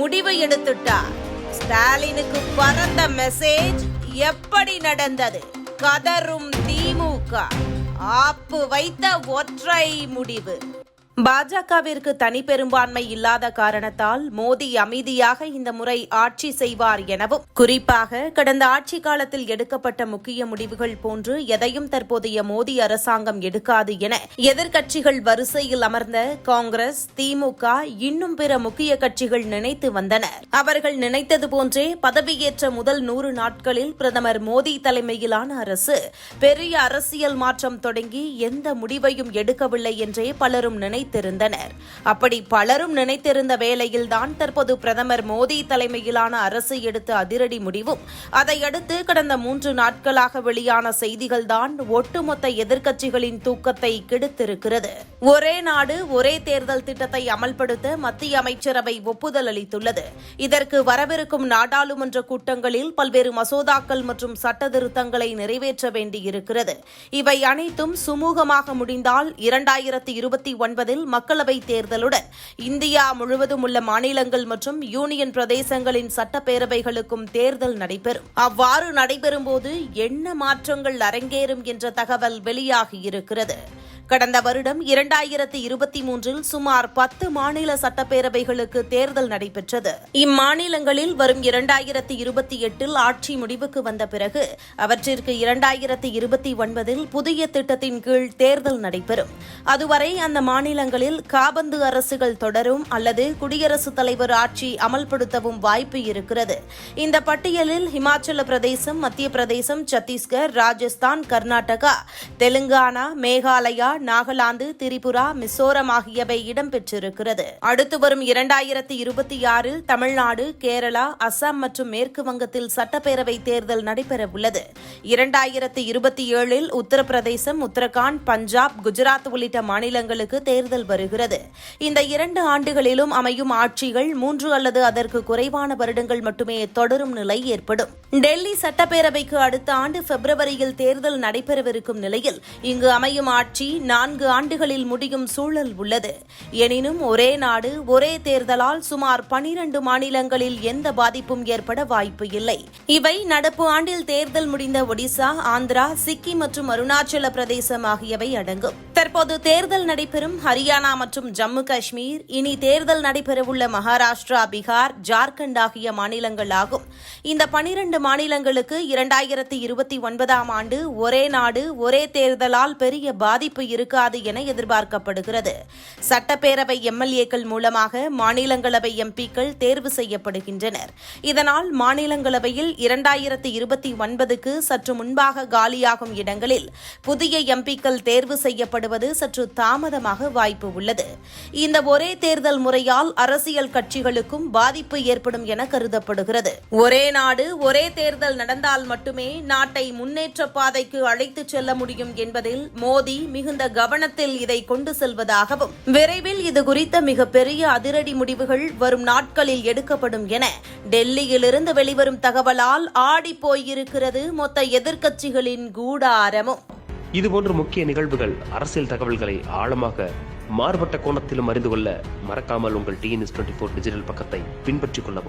முடிவு எடுத்துட்டார். ஸ்டாலினுக்கு பறந்த மெசேஜ் எப்படி நடந்தது? கதரும் திமுக. ஆப்பு வைத்த ஒற்றை முடிவு. பாஜகவிற்கு தனி பெரும்பான்மை இல்லாத காரணத்தால் மோடி அமைதியாக இந்த முறை ஆட்சி செய்வார் எனவும் குறிப்பாக கடந்த ஆட்சி காலத்தில் எடுக்கப்பட்ட முக்கிய முடிவுகள் போன்று எதையும் தற்போதைய மோடி அரசாங்கம் எடுக்காது என எதிர்க்கட்சிகள் வரிசையில் அமர்ந்த காங்கிரஸ் திமுக இன்னும் பிற முக்கிய கட்சிகள் நினைத்து வந்தனர். அவர்கள் நினைத்தது போன்றே பதவியேற்ற முதல் நூறு நாட்களில் பிரதமர் மோடி தலைமையிலான அரசு பெரிய அரசியல் மாற்றம் தொடங்கி எந்த முடிவையும் எடுக்கவில்லை என்றே பலரும் நினைத்து நினைத்திருந்தனர். அப்படி பலரும் நினைத்திருந்த வேளையில்தான் தற்போது பிரதமர் மோடி தலைமையிலான அரசு எடுத்த அதிரடி முடிவும். அதையடுத்து கடந்த மூன்று நாட்களாக வெளியான செய்திகள்தான் ஒட்டுமொத்த எதிர்க்கட்சிகளின் தூக்கத்தை கெடுத்திருக்கிறது. ஒரே நாடு ஒரே தேர்தல் திட்டத்தை அமல்படுத்த மத்திய அமைச்சரவை ஒப்புதல் அளித்துள்ளது. இதற்கு வரவிருக்கும் நாடாளுமன்ற கூட்டங்களில் பல்வேறு மசோதாக்கள் மற்றும் சட்டத்திருத்தங்களை நிறைவேற்ற வேண்டியிருக்கிறது. இவை அனைத்தும் சுமூகமாக முடிந்தால் இரண்டாயிரத்தி இருபத்தி ஒன்பதில் மக்களவை தேர்தலுடன் இந்தியா முழுவதும் உள்ள மாநிலங்கள் மற்றும் யூனியன் பிரதேசங்களின் சட்டப்பேரவைகளுக்கும் தேர்தல் நடைபெறும். அவ்வாறு நடைபெறும்போது என்ன மாற்றங்கள் அரங்கேறும் என்ற தகவல் வெளியாகியிருக்கிறது கடந்த வருடம் இரண்டாயிரத்தி இருபத்தி மூன்றில் சுமார் பத்து மாநில சட்டப்பேரவைகளுக்கு தேர்தல் நடைபெற்றது. இம்மாநிலங்களில் வரும் இரண்டாயிரத்தி இருபத்தி எட்டில் ஆட்சி முடிவுக்கு வந்த பிறகு அவற்றிற்கு இரண்டாயிரத்தி இருபத்தி ஒன்பதில் புதிய திட்டத்தின் கீழ் தேர்தல் நடைபெறும். அதுவரை அந்த மாநிலங்களில் காபந்து அரசுகள் தொடரும் அல்லது குடியரசுத் தலைவர் ஆட்சி அமல்படுத்தவும் வாய்ப்பு இருக்கிறது. இந்த பட்டியலில் இமாச்சல பிரதேசம் மத்திய பிரதேசம் சத்தீஸ்கர் ராஜஸ்தான் கர்நாடகா தெலுங்கானா மேகாலயா நாகாலாந்து திரிபுரா மிசோரம் ஆகியவை இடம்பெற்றிருக்கிறது. அடுத்து வரும் இரண்டாயிரத்தி இருபத்தி ஆறில் தமிழ்நாடு கேரளா அசாம் மற்றும் மேற்கு வங்கத்தில் சட்டப்பேரவை தேர்தல் நடைபெறவுள்ளது. இரண்டாயிரத்தி இருபத்தி ஏழில் உத்தரப்பிரதேசம் உத்தரகாண்ட் பஞ்சாப் குஜராத் உள்ளிட்ட மாநிலங்களுக்கு தேர்தல் வருகிறது. இந்த இரண்டு ஆண்டுகளிலும் அமையும் ஆட்சிகள் மூன்று அல்லது அதற்கு குறைவான வருடங்கள் மட்டுமே தொடரும் நிலை ஏற்படும். டெல்லி சட்டப்பேரவைக்கு அடுத்த ஆண்டு பிப்ரவரியில் தேர்தல் நடைபெறவிருக்கும் நிலையில் இங்கு அமையும் ஆட்சி நான்கு ஆண்டுகளில் முடியும் சூழல் உள்ளது. எனினும் ஒரே நாடு ஒரே தேர்தலால் சுமார் பனிரண்டு மாநிலங்களில் எந்த பாதிப்பும் ஏற்பட வாய்ப்பு இல்லை. இவை நடப்பு ஆண்டில் தேர்தல் முடிந்த ஒடிசா ஆந்திரா சிக்கிம் மற்றும் அருணாச்சல பிரதேசம் ஆகியவை அடங்கும். தற்போது தேர்தல் நடைபெறும் ஹரியானா மற்றும் ஜம்மு காஷ்மீர் இனி தேர்தல் நடைபெறவுள்ள மகாராஷ்டிரா பீகார் ஜார்க்கண்ட் ஆகிய மாநிலங்கள் ஆகும். இந்த பனிரண்டு மாநிலங்களுக்கு இரண்டாயிரத்தி இருபத்தி ஒன்பதாம் ஆண்டு ஒரே நாடு ஒரே தேர்தலால் பெரிய பாதிப்பு இருக்காது என எதிர்பார்க்கப்படுகிறது. சட்டப்பேரவை எம்எல்ஏக்கள் மூலமாக மாநிலங்களவை எம்பிக்கள் தேர்வு செய்யப்படுகின்றனர். இதனால் மாநிலங்களவையில் இரண்டாயிரத்து இருபத்தி ஒன்பதுக்கு சற்று முன்பாக காலியாகும் இடங்களில் புதிய எம்பிக்கள் தேர்வு செய்யப்படுவது சற்று தாமதமாக வாய்ப்பு உள்ளது. இந்த ஒரே தேர்தல் முறையால் அரசியல் கட்சிகளுக்கும் பாதிப்பு ஏற்படும் என கருதப்படுகிறது. ஒரே நாடு ஒரே தேர்தல் நடந்தால் மட்டுமே நாட்டை முன்னேற்ற பாதைக்கு அழைத்துச் செல்ல முடியும் என்பதில் மோடி மிகுந்த கவனத்தில் இதை கொண்டு செல்வதாகவும் விரைவில் இது குறித்த மிகப்பெரிய அதிரடி முடிவுகள் வரும் நாட்களில் எடுக்கப்படும் என டெல்லியிலிருந்து வெளிவரும் தகவலால் ஆடிப்போயிருக்கிறது மொத்த எதிர்க்கட்சிகளின் கூடாரமும். இதுபோன்ற முக்கிய நிகழ்வுகள் அரசியல் தகவல்களை ஆழமாக மாறுபட்ட கோணத்திலும் அறிந்து கொள்ள மறக்காமல் உங்கள் டிஎன்எஸ் டுவெண்ட்டி ஃபோர் டிஜிட்டல் பக்கத்தை பின்பற்றிக் கொள்ளவும்.